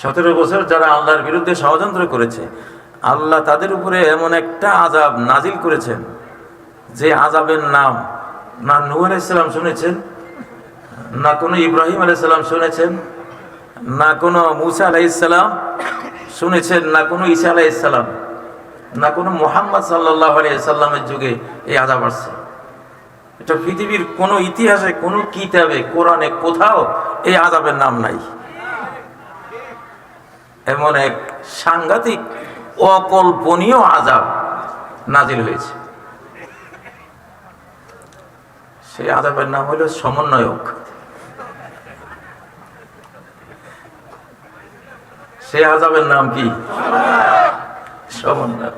সতেরো বছর যারা আল্লাহর বিরুদ্ধে ষড়যন্ত্র করেছে, আল্লাহ তাদের উপরে এমন একটা আজাব নাজিল করেছেন যে আজাবের নাম না নূহ আলাইসাল্লাম শুনেছেন, না কোনো ইব্রাহিম আলাইসাল্লাম শুনেছেন, না কোনো মুসা আলাইসাল্লাম শুনেছেন, না কোনো ঈসা আলাইসাল্লাম না কোনো মোহাম্মদ সাল্লাহ আলাইসাল্লামের যুগে এই আজাব আসছে। এটা পৃথিবীর কোনো ইতিহাসে, কোনো কিতাবে, কোরআনে কোথাও এই আজাবের নাম নাই। এমন এক সাংঘাতিক অকল্পনীয় আজাব নাজিল হয়েছে। সেই আজাবের নাম হলো সমন্বয়ক। সেই আজাবের নাম কি? সমন্বয়ক।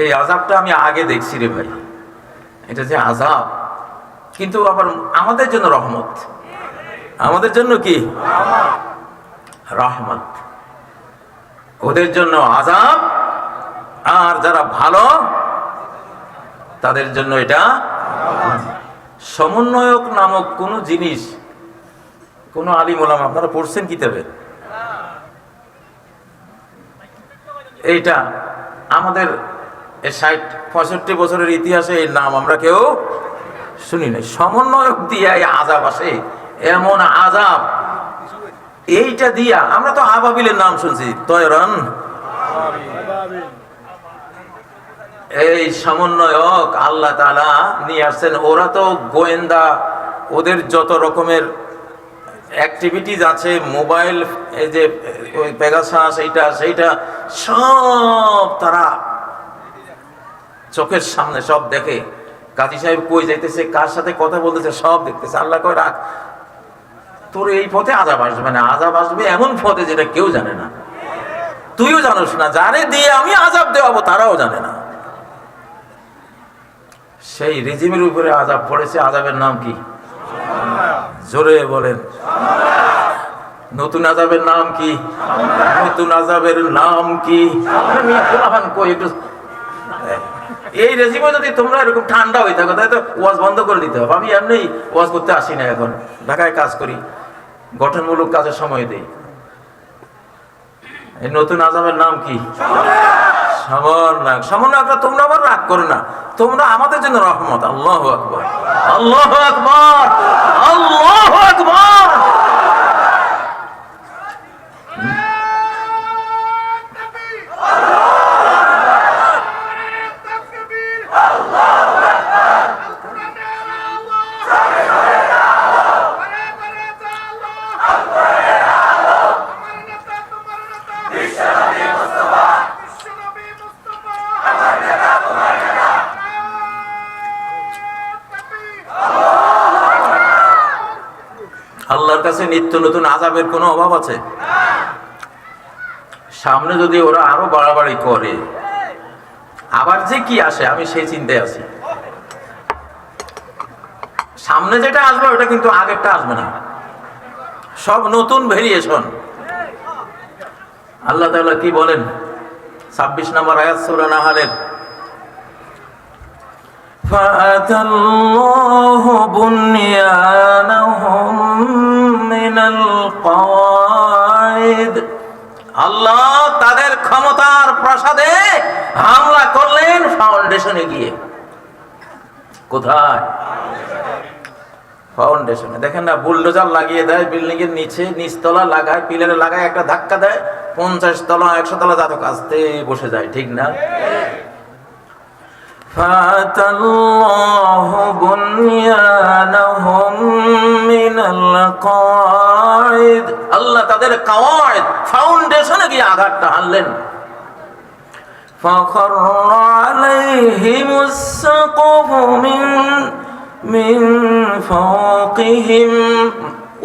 এই আজাবটা আমি আগে দেখছি রে ভাই। এটা যে আজাব কিন্তু আবার আমাদের জন্য রহমত। আমাদের জন্য কি? রহমত। ওদের জন্য আজাব আর যারা ভালো, তাদের জন্য এটা সমন্বয়ক নামক কোন জিনিস, কোন আলিম ওলাম, আপনারা পড়ছেন কিতাবে? এইটা আমাদের ষাট, পঁয়ষট্টি বছরের ইতিহাসে এই নাম আমরা কেউ শুনি নাই। সমন্বয়ক দিয়ে আজাব আসে, এমন আজাব এইটা দিয়া আমরা তো আবাবিলের নাম শুনছি। তয়রন এই সমন্বয়ক আল্লাহ তালা নিয়ে আসছেন। ওরা তো গোয়েন্দা, ওদের যত রকমের অ্যাক্টিভিটিস আছে মোবাইল এই যে পেগাসাস এইটা, সেইটা, সব তারা চোখের সামনে সব দেখে। কাজী সাহেব কই যাইতেছে, কার সাথে কথা বলতেছে, সব দেখতেছে। আল্লাহ কয়, রাখ তোর এই পথে আজাব আসবে না আজাব আসবে এমন পথে যেটা কেউ জানে না। তুইও জানোস না, যারে দিয়ে আমি আজাব দেওয়াবো তারাও জানে না। সেই রিজিমের উপরে আজাব পড়েছে আজাবের নাম কি? জোরে বলেন। নতুন আজাবের নাম কি? নতুন আজাবের নাম কি? এই রেজিমে যদি তোমরা এরকম ঠান্ডা হয়ে থাকো, তাহলে তো ওয়াজ বন্ধ করে দিতে হবে। আমি এমনি ওয়াজ করতে আসি না এখন। ঢাকায় কাজ করি। গঠনমূলক কাজে সময় দেই। এই নতুন আজামের নাম কি? তোমরা রাগ করো না। তোমরা আমাদের জন্য রহমত। আল্লাহ আকবর। আল্লাহ আকবর! আল্লাহ আকবর! নিত্য নতুন আজাবের কোনো অভাব আছে সামনে যদি ওরা আরো বাড়াবাড়ি করে আবার যে কি আসে আমি সেই চিন্তায় আছি সামনে যেটা আসবে ওটা কিন্তু আগেরটা আসবে না সব নতুন ভেরিয়েশন আল্লাহ তাআলা কি বলেন ছাব্বিশ নম্বর আয়াত সূরা নাহালের فأتى الله بنيانهم من القواعد আল্লাহ তাদের ক্ষমতার প্রাসাদে হামলা করলেন ফাউন্ডেশনে গিয়ে কোথায় ফাউন্ডেশনে দেখেন না বুলডোজার লাগিয়ে দেয় বিল্ডিং এর নিচে নিচতলা লাগায় পিলারে লাগায় একটা ধাক্কা দেয় পঞ্চাশ তলা একশো তলা যাতক আসতে বসে যায় ঠিক না فأتى الله بنيانهم من القواعد আল্লাহ তাদের কাওয়াইদ ফাউন্ডেশনে গিয়ে আঘাতটা হানলেন فخر عليهم السقف من من فوقهم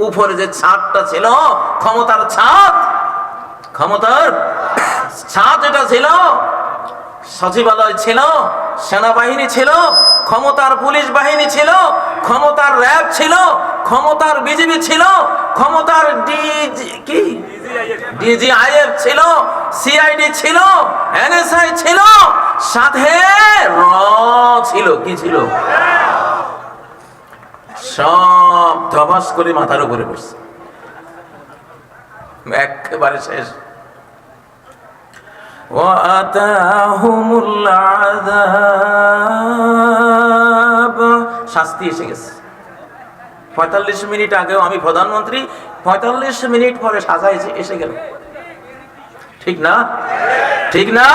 উপরে যে ছাদটা ছিল ক্ষমতার ছাদ ক্ষমতার ছাদ যেটা ছিল সচিবালয় ছিল, সেনাবাহিনী ছিল, ক্ষমতার পুলিশ বাহিনী ছিল, ক্ষমতার র্যাব ছিল, ক্ষমতার বিজেপি ছিল, ক্ষমতার কি? ডিজিআইএফ ছিল, সিআইডি ছিল, এনএসআই ছিল সাথে র ছিল, কি ছিল? সব ধবাস করে মাথার উপরে পড়ছে। একেবারে শেষ। শাস্তি এসে গেছে পঁয়তাল্লিশ মিনিট আগেও আমি প্রধানমন্ত্রী পঁয়তাল্লিশ মিনিট পরে সাজা এসে এসে গেল ঠিক না ঠিক না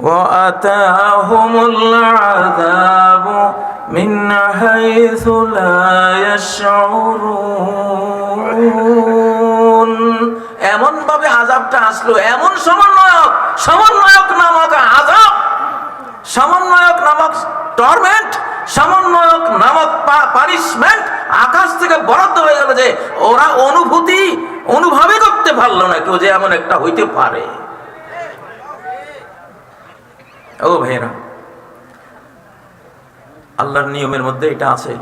وأتاهم العذاب من حيث لا يشعرون এমন ভাবে আজাবটা আসলো, এমন সমন্বয়ক সমন্বয়ক নামক আজাব সমন্বয়ক নামক টর্মেন্ট সমন্বয়ক নামক পানিশমেন্ট আকাশ থেকে বরাদ্দ হয়ে গেল যে ওরা অনুভূতি, অনুভবই করতে পারল না কেউ যে এমন একটা হইতে পারে। ও ভাইরা আল্লাহর নিয়মের মধ্যে এটা আছে।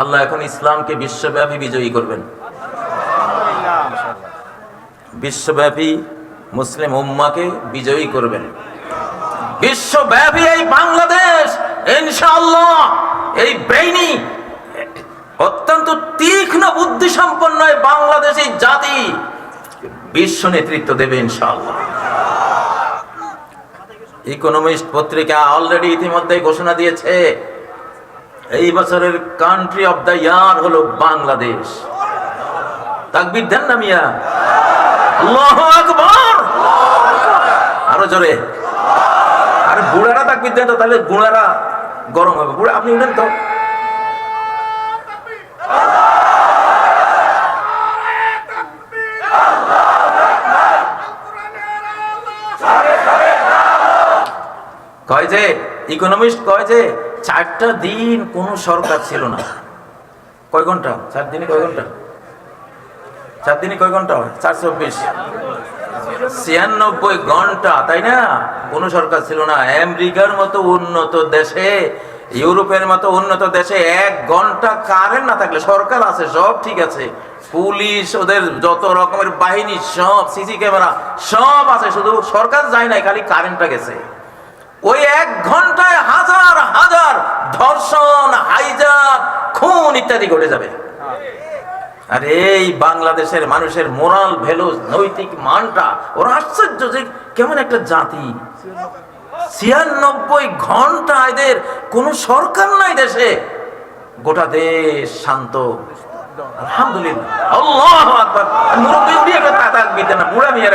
আল্লাহ এখন ইসলামকে বিশ্বব্যাপী বিজয়ী করবেন। বিশ্বব্যাপী মুসলিম উম্মাকে বিজয়ী করবেন। বিশ্বব্যাপী এই বাংলাদেশ, ইনশাআল্লাহ, এই ব্রেইনি, অত্যন্ত তীক্ষ্ণ বুদ্ধি সম্পন্ন এই বাংলাদেশি জাতি বিশ্ব নেতৃত্ব দেবে ইনশাআল্লাহ। ইকোনমিস্ট পত্রিকা অলরেডি ইতিমধ্যে ঘোষণা দিয়েছে এই বছরের কান্ট্রি অফ দ্য ইয়ার হলো বাংলাদেশ। না মিয়া? আরও তো, তাহলে গরম হবে। বুড়া, আপনি উঠেন তো। কয় যে ইকোনমিস্ট কয় যে চারটা দিন কোন সরকার ছিল না। কয় ঘণ্টা? চার দিনে কয় ঘণ্টা? চার দিনে কয় ঘণ্টা চার চব্বিশ। ছিয়ানব্বই ঘণ্টা, তাই না? কোন সরকার ছিল না। আমেরিকার মতো উন্নত দেশে, ইউরোপের মতো উন্নত দেশে এক ঘণ্টা কারেন্ট না থাকলে সরকার আছে, সব ঠিক আছে। পুলিশ, ওদের যত রকমের বাহিনী, সব সিসি ক্যামেরা, সব আছে। শুধু সরকার যায় নাই, খালি কারেন্টটা গেছে। ওই এক ঘন্টায় হাজার হাজার ধর্ষণ, হাইজাক, খুন ইত্যাদি ঘটে যাবে। আর এই বাংলাদেশের মানুষের মোরাল ভ্যালু নৈতিক মানটা, ওরা আশ্চর্য যে কেমন একটা জাতি। ছিয়ানব্বই ঘণ্টা এদের কোন সরকার নাই দেশে। গোটা দেশ শান্ত। আলহামদুলিল্লাহ। আল্লাহ মুরব্বী একটা তাতাক না বুড়া মিয়ার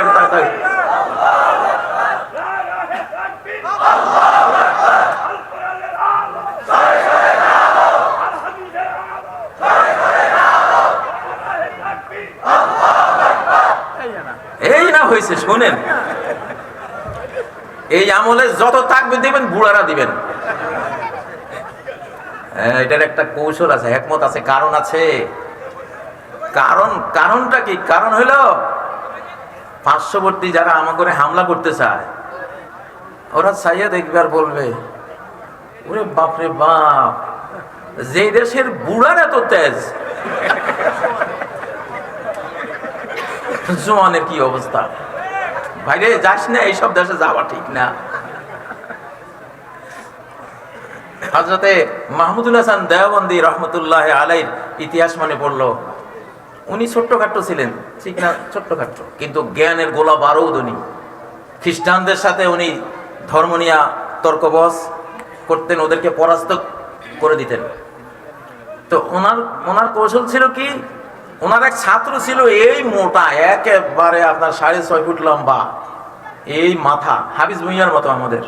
এই না হয়েছে শোনেন। এই আমলে যত তাকবে দিবেন বুড়ারা দিবেন। হ্যাঁ, এটার একটা কৌশল আছে একমত আছে কারণ আছে। কারণ কারণটা কি? কারণ হইল পার্শ্ববর্তী যারা আমাকে হামলা করতে চায় ওরা চাইয়া দেখবে আর বলবে ওরে বাপরে বাপ যে দেশের বুড়ার এত তেজ জোয়ানের কি অবস্থা? ভাইরে, যাস না, এইসব দেশে যাওয়া ঠিক না। হজরতে মাহমুদুল হাসান দেওবন্দি রহমতুল্লাহ আলাইর ইতিহাস মনে পড়ল। উনি ছোট্টখাট্ট ছিলেন, ঠিক না, ছোট্টখাট্ট, কিন্তু জ্ঞানের গোলা বারৌদ উনি। খ্রিস্টানদের সাথে উনি ধর্ম নিয়ে তর্কবস করতেন, ওদেরকে পরাস্ত করে দিতেন। তো ওনার ওনার কৌশল ছিল কি? ওনার এক ছাত্র ছিল এই মোটা একেবারে আপনার সাড়ে ছয় ফুট লম্বা। এই মাথা হাবিজ ভুইয়ার মতো আমাদের।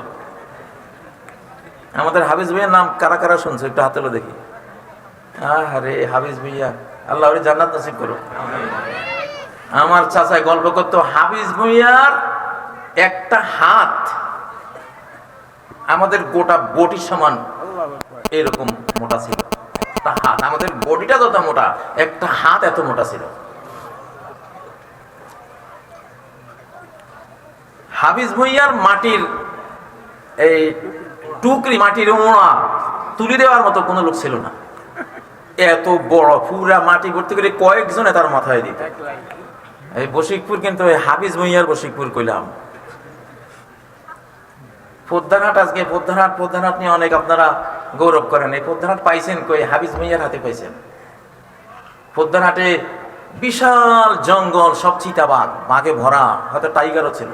আমাদের হাবিজ ভুইয়ার নাম কারা কারা শুনছে? একটু হাতেলো দেখি। আরে হাফিজ ভুইয়া। আল্লাহ জান্নাত নসিব করো আমার চাচায় গল্প করতো হাফিজ ভুইয়ার একটা হাত আমাদের গোটা বটির সমান এরকম মোটা ছিল। হাত আমাদের বডিটা যত মোটা, একটা হাত এত মোটা ছিল। হাফিজ ভুইয়ার মাটির এই টুকরি, মাটির ওড়া তুলি দেওয়ার মতো কোনো লোক ছিল না। এত বড়, পুরা মাটি ভর্তি করে কয়েকজনে তার মাথায় দিত। এই বশিকপুর কিন্তু হাফিজ ভুইয়ার বশিকপুর কইলাম। পদ্মাঘাট আজকে পদ্মাঘাট পদ্মাঘাট নিয়ে অনেক আপনারা গৌরব করেন। এই পদ্মাঘাট পাইছেন কই? হাফিজ ভুইয়ার হাতে পাইছেন। পদ্মারহাটে বিশাল জঙ্গল, সব চিতাবাঘ, বাঘে ভরা, হয়তো টাইগারও ছিল।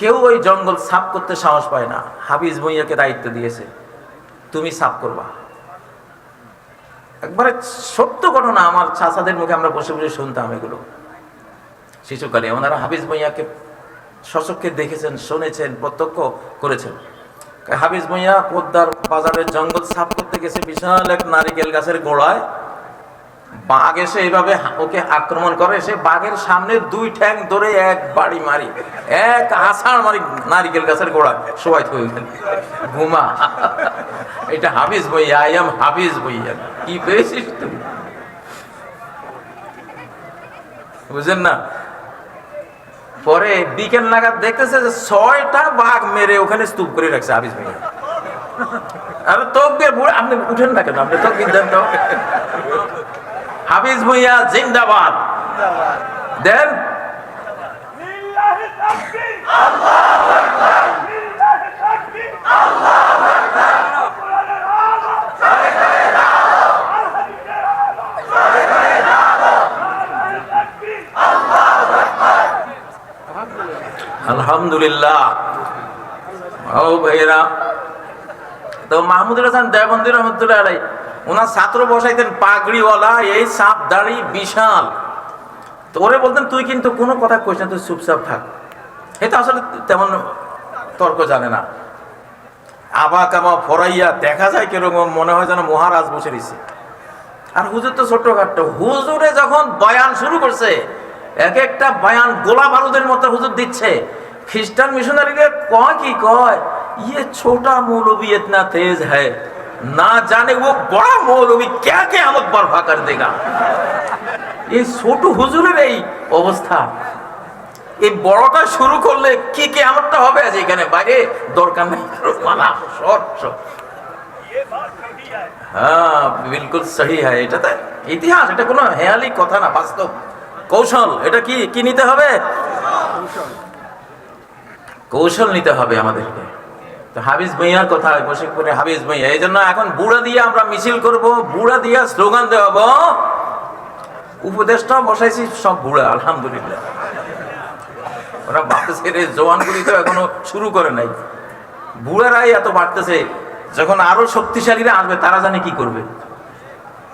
কেউ ওই জঙ্গল সাফ করতে সাহস পায় না। হাফিজ ভুঁইয়াকে দায়িত্ব দিয়েছে, তুমি সাফ করবা। একবারে সত্য ঘটনা, আমার চাচাদের মুখে আমরা বসে বসে শুনতাম এগুলো। শিশুকালে ওনারা হাবিজ ভুঁইয়াকে শশককে দেখেছেন, শুনেছেন, প্রত্যক্ষ করেছেন। হাফিজ ভুঁইয়া পদ্মার বাজারের জঙ্গল সাফ করতে গেছে বিশাল এক নারিকেল গাছের গোড়ায়। বাঘ এসে এইভাবে ওকে আক্রমণ করে, সে বাঘের সামনে দুই ঠ্যাং ধরে এক বাড়ি মারি, এক আষাঢ় মারি নারিকেল গাছের গোড়া সবাই গেল ঘুমা। এটা হাফিজ বইয়া আই এম হাফিজ বইয়া কি পেয়েছিস তুই? বুঝলেন না? পরে বিকেল নাগাদ দেখতেছে যে ছয়টা বাঘ মেরে ওখানে স্তূপ করে রাখছে আবিস ভাইয়া আরে তোকে বুড়ে, আপনি উঠেন না কেন? আপনি তো দেন তো। হাফিজ ভুইয়া জিন্দাবাদ। দেন। তাকবীর আল্লাহু! আলহামদুলিল্লাহ। ও ভাইরা তো মাহমুদুল হাসান দেবন্দি রহমতুল্লাহ আলাই ওনার ছাত্র বসাইতেন পাগড়িওয়ালা, এই সাপ দাড়ি বিশাল। বলতেন, তুই কিন্তু কোনো কথা তুই চুপচাপ থাক। এটা আসলে তেমন তর্ক জানে না। আবা কামা ফরাইয়া, দেখা যায় কীরকম, মনে হয় যেন মহারাজ বসে রয়েছে আর হুজুর তো ছোট্টখাট্ট। হুজুরে যখন বয়ান শুরু করছে এক একটা বায়ান গোলা বারুদের মতো হুজুর দিচ্ছে। খ্রিস্টান মিশনারিদের কয় কি কয়? ইয়ে ছোটা মৌলবি এতনা তেজ হ্যায়। না জানে ও বড় মৌলবি, কে কে আমক বরফা দেগা। এই ছোট হুজুরের এই অবস্থা। এই বড়টা শুরু করলে কি কি আমারটা হবে আজ এখানে? বাইরে দরকার নেই। মানা শর্ট হ্যাঁ বিলকুল সহি হ্যাঁ এটা তো ইতিহাস, এটা কোনো হেয়ালি কথা না, বাস্তব। কৌশল, এটা কি কি নিতে হবে? কৌশল নিতে হবে আমাদেরকে। তো হাবিজ ভুঁইয়ার কথা বসে করে হাবিজ ভুঁইয়া। এই জন্য এখন বুড়া দিয়ে আমরা মিছিল করব, বুড়া দিয়ে স্লোগান দেওয়াবো। উপদেশটা বসাইছি, সব বুড়া, আলহামদুলিল্লাহ। ওরা বাড়তেছে রে জওয়ানগুলি তো এখনও শুরু করে নাই। বুড়ারাই এত বাড়তেছে, যখন আরও শক্তিশালীরা আসবে, তারা জানে কি করবে।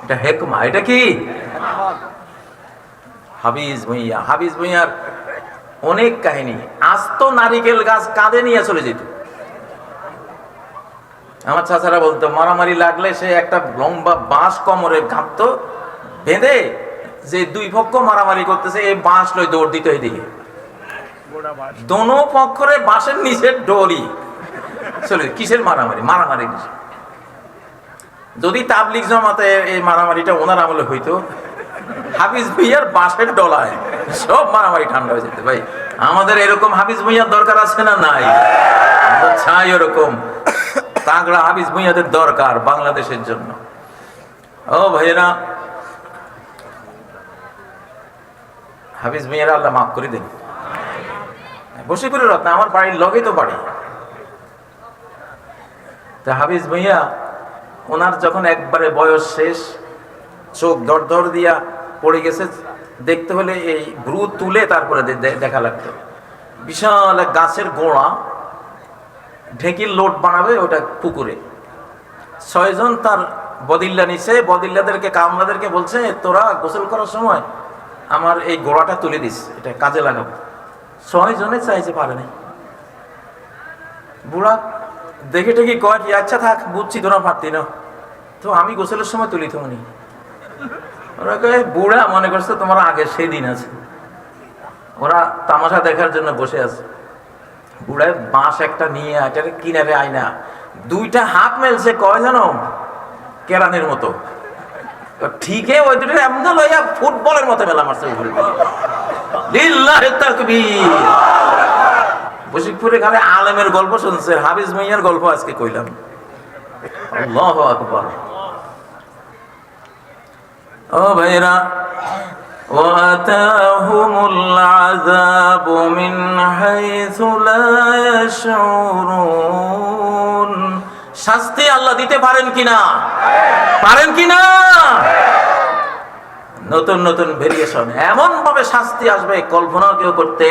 এটা হেকমা, এটা কি? হাবিজ ভুঁইয়া। হাবিজ ভুঁইয়ার অনেক কাহিনী। আস্ত নারিকেল গাছ কাঁধে নিয়ে চলে যেত। আমার চাচারা বলতো মারামারি লাগলে সে একটা লম্বা বাঁশ কমরে ঘাপতো বেঁধে যে দুই পক্ষ মারামারি করতেছে এই বাঁশ লই দৌড় দিতে এদিকে। দোনো পক্ষরে বাঁশের নিচের ডলি। চলে কিসের মারামারি? মারামারি? যদি তাবলিক জমাতে এই মারামারিটা ওনার আমলে হইতো হাফিজ ভুইয়ার বাঁশের ডলায়। সব মারামারি ঠান্ডা হয়ে যেতে। ভাই, আমাদের এরকম হাফিজ ভুইয়ার দরকার আছে না নাই? চাই ওরকম তাগড়া হাফিজ ভুইয়াদের দরকার বাংলাদেশের জন্য। ও ভাইয়েরা, হাফিজ ভুইয়ারা আল্লাহ মাফ করে দিন। বসে করে রত্ন আমার বাড়ির লগেই তো বাড়ি। তা হাফিজ ভাইয়া, ওনার যখন একবারে বয়স শেষ, চোখ দর দর দিয়া পড়ে গেছে, দেখতে হলে এই ভ্রু তুলে তারপরে দেখা লাগতো। বিশাল এক গাছের গোড়া, ঢেঁকির লোট বানাবে ওটা পুকুরে। ছয়জন তার বদিল্লা নিছে, বদিল্লাদেরকে, কামলাদেরকে বলছে, তোরা গোসল করার সময় আমার এই গোড়াটা তুলে দিস, এটা কাজে লাগাবো ছয় জনে চাইছে পারে নাই। বুড়া দেখে টেকে কয় আচ্ছা থাক, বুঝছি তোরা পারতি না। তো আমি গোসলের সময় তুলি তো উনি। ওরা বুড়া মনে করছে তোমার আগে সেই দিন আছে। ওরা তামাশা দেখার জন্য বসে আছে। বুড়ায় বাঁশ একটা নিয়ে এটার কিনারে আয়না দুইটা হাত মেলছে, কয় জানো? কেরানের মতো। ঠিকই ওই দুটো এমন লইয়া ফুটবলের মতো মেলা মারছে বশিকপুরে খালি আলেমের গল্প শুনছে হাবিজ মাইয়ার গল্প আজকে কইলাম। আল্লাহ আকবার। ও ভাইরা وأتاهم العذاب من حيث لا يشعرون শাস্তি আল্লাহ দিতে পারেন কিনা পারেন কিনা নতুন নতুন ভেরিয়েশন এমন ভাবে শাস্তি আসবে কল্পনাও কেউ করতে